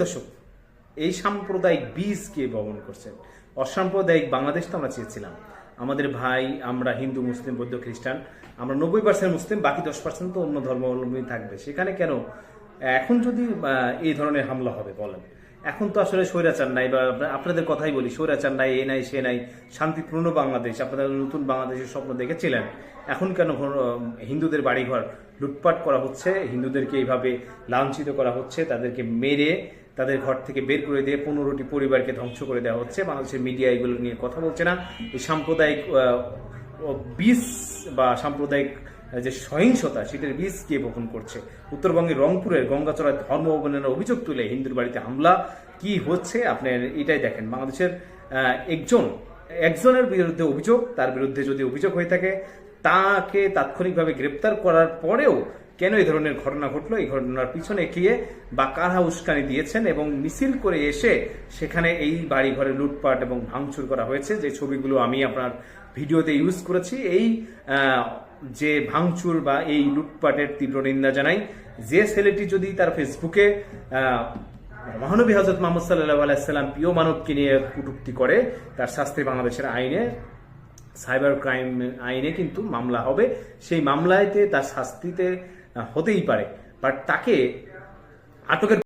দর্শক, এই সাম্প্রদায়িক বীজ কে বহন করছেন? অসাম্প্রদায়িক বাংলাদেশ তো আমরা চেয়েছিলাম। আমাদের ভাই, আমরা হিন্দু, মুসলিম, বৌদ্ধ, খ্রিস্টান, আমরা নব্বই পার্সেন্ট মুসলিম, বাকি দশ পার্সেন্ট তো অন্য ধর্মাবলম্বী থাকবে। সেখানে কেন? এখন যদি এই ধরনের হামলা হবে, বলেন। এখন তো আসলে স্বৈরাচার নাই, বা আপনা- আপনাদের কথাই বলি, স্বৈরাচার নাই, এ নাই, সে নাই, শান্তিপূর্ণ বাংলাদেশ, আপনারা নতুন বাংলাদেশের স্বপ্ন দেখেছিলেন। এখন কেন হিন্দুদের বাড়িঘর লুটপাট করা হচ্ছে, হিন্দুদেরকে এইভাবে লাঞ্ছিত করা হচ্ছে, তাদেরকে মেরে, তাদের ঘর থেকে বের করে দিয়ে পনেরোটি পরিবারকে ধ্বংস করে দেওয়া হচ্ছে, বাংলাদেশের মিডিয়া এগুলো নিয়ে কথা বলছে না। এই সাম্প্রদায়িক বীজ বা সাম্প্রদায়িক যে সহিংসতা, শীতের বীজ কে বপন করছে? উত্তরবঙ্গের রংপুরের গঙ্গাচড়ায় ধর্ম অবমাননার অভিযোগ তুলে হিন্দুর বাড়িতে হামলা। কি হচ্ছে? আপনি এটাই দেখেন। বাংলাদেশের একজন, একজনের বিরুদ্ধে অভিযোগ, তার বিরুদ্ধে যদি অভিযোগ হয়ে থাকে, তাকে তাৎক্ষণিকভাবে গ্রেপ্তার করার পরেও কেন এই ধরনের ঘটনা ঘটলো? এই ঘটনার পিছনে গিয়ে বা কারা উস্কানি দিয়েছেন এবং মিছিল করে এসে সেখানে এই বাড়ি ঘরে লুটপাট এবং ভাঙচুর করা হয়েছে। যে ছবিগুলো আমি আপনার ভিডিওতে ইউজ করেছি, এই যে ভাঙচুর বা এই লুটপাটের তীব্র নিন্দা জানাই। যে ছেলেটি যদি তার ফেসবুকে মহানবী হজরত মোহাম্মদ সাল্লাহ আলাইসাল্লাম প্রিয় মানবকে নিয়ে কুটুক্তি করে, তার শাস্তি বাংলাদেশের আইনে, সাইবার ক্রাইম আইনে কিন্তু মামলা হবে। সেই মামলায়তে তার শাস্তিতে হতেই পারে। বাট তাকে আটকের